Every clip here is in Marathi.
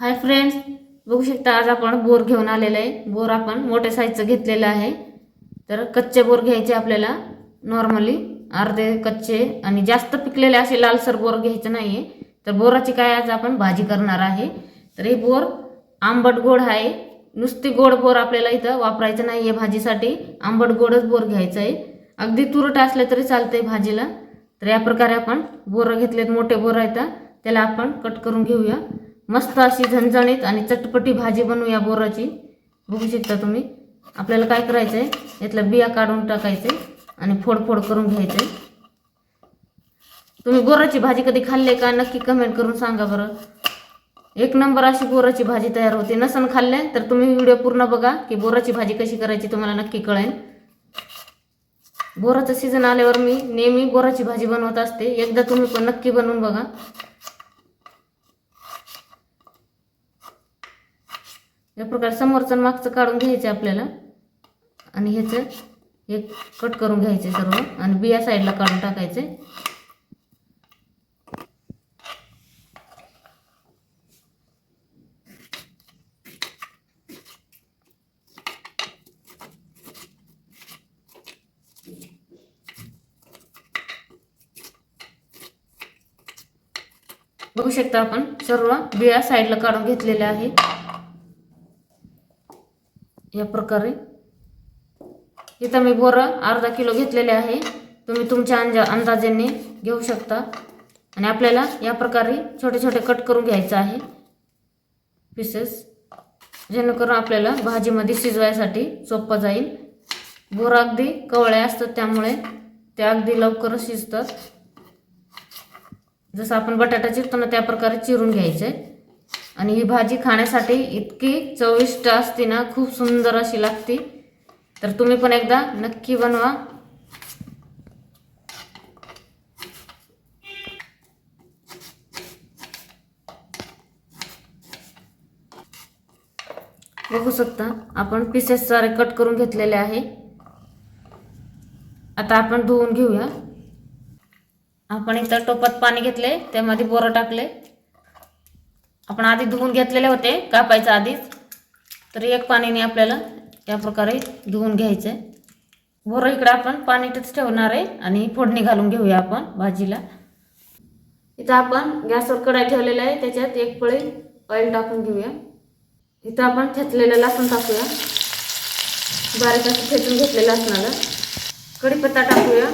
हाय फ्रेंड्स बघू शकता आज आपण बोर घेऊन आलेलं आहे. बोर आपण मोठ्या साईजचं घेतलेलं आहे. तर कच्चे बोर घ्यायचे आपल्याला. नॉर्मली अर्धे कच्चे आणि जास्त पिकलेले असे लालसर बोर घ्यायचे नाही आहे तर बोराची काय आज आपण भाजी करणार आहे. तर हे बोर आंबट गोड आहे. नुसती गोड बोर आपल्याला इथं वापरायचं नाही आहे भाजीसाठी. आंबट गोडच बोर घ्यायचं आहे. अगदी तुरट असले तरी चालतंय भाजीला. तर या प्रकारे आपण बोरं घेतलेत. मोठे बोरं आहेत. त्याला आपण कट करून घेऊया. मस्त अशी झणझणीत आणि चटपटी भाजी बनवूया बोराची. बघू शकता तुम्ही. आपल्याला काय करायचं आहे यातलं बिया काढून टाकायचे आणि फोडफोड करून घ्यायचे. तुम्ही बोराची भाजी कधी खाल्ली का? नक्की कमेंट करून सांगा बरं. एक नंबर अशी बोराची भाजी तयार होते. नसन खाल्ले तर तुम्ही व्हिडिओ पूर्ण बघा की बोराची भाजी कशी करायची तुम्हाला नक्की कळेल. बोराचं सीझन आल्यावर मी नेहमी बोराची भाजी बनवत असते. एकदा तुम्ही पण नक्की बनवून बघा. या प्रकारे समोरचं मागचं काढून घ्यायचं आपल्याला. आणि ह्याचं हे कट करून घ्यायचे सर्व. आणि बिया साईडला काढून टाकायचे. बघू शकता आपण सर्व बिया साईडला काढून घेतलेल्या आहे. या प्रकारे. इथं मी बोरं अर्धा किलो घेतलेले आहे. तुम्ही तुमच्या अंजा अंदाजाने घेऊ शकता. आणि आपल्याला या प्रकारे छोटे छोटे कट करून घ्यायचं आहे. पीसेस जेणेकरून आपल्याला भाजीमध्ये शिजवायसाठी सोपं जाईल. बोरं अगदी कवळ्या असतात त्यामुळे ते अगदी लवकरच शिजतात. जसं आपण बटाटा चिरतो ना त्या प्रकारे चिरून आहे आणि ही भाजी खाण्यासाठी इतकी चविष्ट असते ना खूप सुंदर अशी लागते. तर तुम्ही पण एकदा नक्की बनवा. बघू शकता आपण पीसेस सारे कट करून घेतलेले आहे. आता आपण धुवून घेऊया. आपण एकदा टोपात पाणी घेतले त्यामध्ये बोरं टाकले. आपण आधी धुवून घेतलेले होते कापायचं आधीच. तर एक पाणीने आपल्याला या प्रकारे धुवून घ्यायचं आहे बोरं इकडं आपण पाण्यातच ठेवणार आहे आणि फोडणी घालून घेऊया आपण भाजीला. इथं आपण गॅसवर कढाई ठेवलेला आहे त्याच्यात एक पळी ऑइल टाकून घेऊया. इथं आपण ठेचलेलं लसूण टाकूया. बारीक असं ठेचून घेतलेलं असणार कढीपत्ता टाकूया.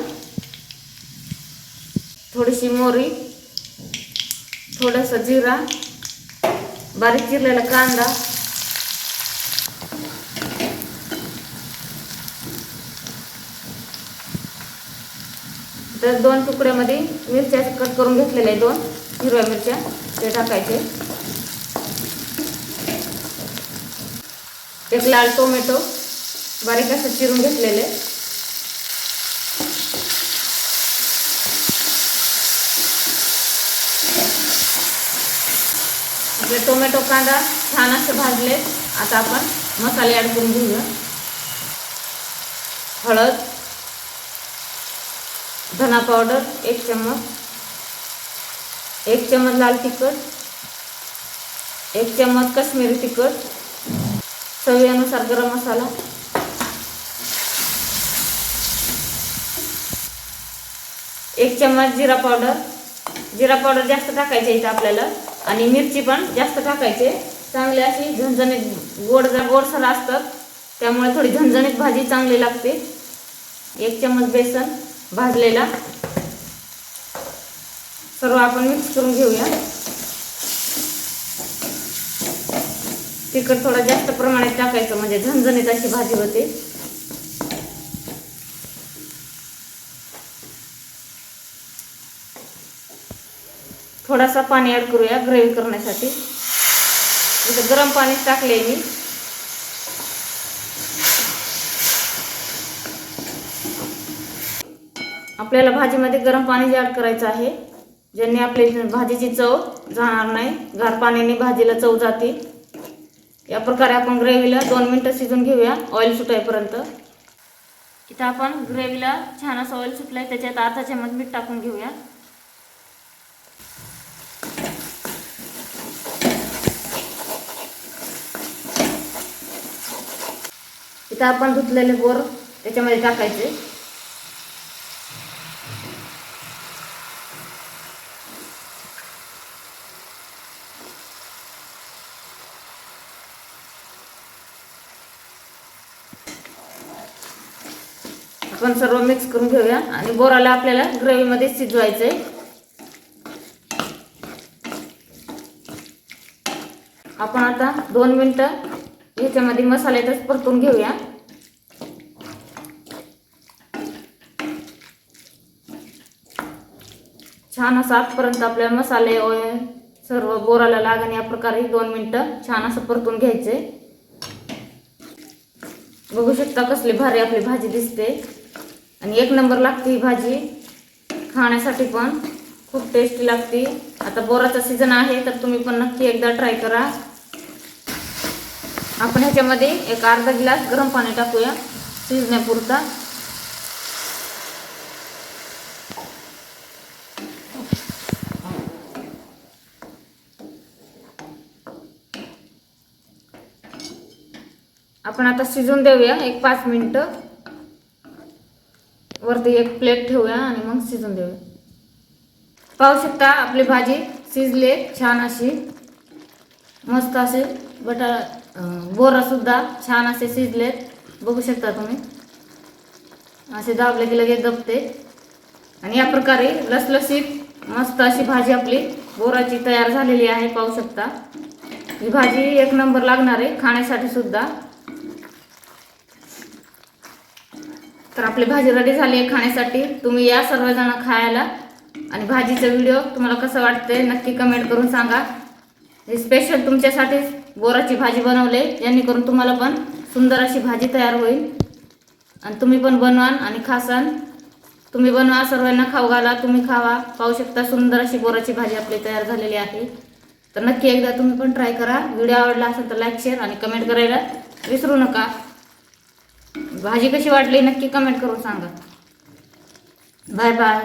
थोडीशी मोरी थोडंसं जिरा बारीक चिरलेला कांदा. तर दोन तुकड्यामध्ये मिरच्या कट करून घेतलेल्या आहे दोन हिरव्या मिरच्या ते टाकायचे. एक लाल टोमॅटो बारीक असं चिरून घेतलेले. आपले टोमॅटो कांदा छान असं भाजले आता आपण मसाले ॲड करून घेऊया. हळद धना पावडर एक चम्मच एक चम्मच लाल तिखट एक चम्मच काश्मीरी तिखट चवीनुसार गरम मसाला. एक चम्मच जिरा पावडर जिरा पावडर जास्त टाकायचे इथं आपल्याला. आणि मिरची पण जास्त टाकायचे. चांगली अशी झणझणीत गोड जर गोडसर असतात त्यामुळे थोडी झणझणीत भाजी चांगली लागते. एक चम्मच बेसन भाजलेला. सर्व आपण मिक्स करून घेऊया. तिखट थोडा जास्त प्रमाणात टाकायचं म्हणजे झणझणीत अशी भाजी होते. थोडासा पाणी ॲड करूया ग्रेव्ही करण्यासाठी. इथं गरम पाणी टाकले मी. आपल्याला भाजीमध्ये गरम पाणी जे ॲड करायचं आहे ज्यांनी आपली भाजीची चव जाणार नाही गार पाण्याने भाजीला चव जाते. या प्रकारे आपण ग्रेव्हीला दोन मिनटं शिजून घेऊया ऑइल सुटायपर्यंत इथं आपण ग्रेव्हीला छान असं ऑइल सुटलं आहे त्याच्यात अर्धा चमच मीठ टाकून घेऊया. इथं आपण धुतलेले बोर त्याच्यामध्ये टाकायचे. आपण सर्व मिक्स करून घेऊया आणि बोराला आपल्याला ग्रेव्हीमध्ये शिजवायचं आहे आपण आता दोन मिनटं ह्याच्यामध्ये मसाल्यातच परतून घेऊया. छान असं आतपर्यंत आपल्या मसाले ऑइल सर्व बोराला लागण या प्रकारे दोन मिनटं छान असं परतून घ्यायचे. बघू शकता कसली भारी आपली भाजी दिसते. आणि एक नंबर लागते ही भाजी. खाण्यासाठी पण खूप टेस्टी लागते. आता बोराचा सीझन आहे तर तुम्ही पण नक्की एकदा ट्राय करा. आपण ह्याच्यामध्ये एक अर्धा गिलास गरम पाणी टाकूया शिजण्यापुरता. आपण आता शिजून देऊया. एक पाच मिनटं. वरती एक प्लेट ठेवूया आणि मग शिजून देऊया. पाहू शकता आपली भाजी शिजले छान अशी. मस्त असे बटा बोरासुद्धा छान असे शिजलेत बघू शकता तुम्ही. असे दाबले की लगेच दबते. आणि या प्रकारे लसलसीत मस्त अशी भाजी आपली बोराची तयार झालेली आहे पाहू शकता. ही भाजी एक नंबर लागणार आहे खाण्यासाठी सुद्धा. तर आपली भाजी रेडी झाली आहे खाण्यासाठी. तुम्ही या सर्वजण खायला. आणि भाजीचा व्हिडिओ तुम्हाला कसं वाटते नक्की कमेंट करून सांगा. हे स्पेशल तुमच्यासाठीच बोराची भाजी बनवले जेणेकरून तुम्हाला पण सुंदर अशी भाजी तयार होईल. आणि तुम्ही पण बनवाल आणि खासान तुम्ही बनवा सर्वांना खाऊ घाला. तुम्ही खावा. पाहू शकता सुंदर अशी बोराची भाजी आपली तयार झालेली आहे. तर नक्की एकदा तुम्ही पण ट्राय करा. व्हिडिओ आवडला असेल तर लाईक शेअर आणि कमेंट करायला विसरू नका. भाजी कशी वाटली नक्की कमेंट करून सांगा. Bye bye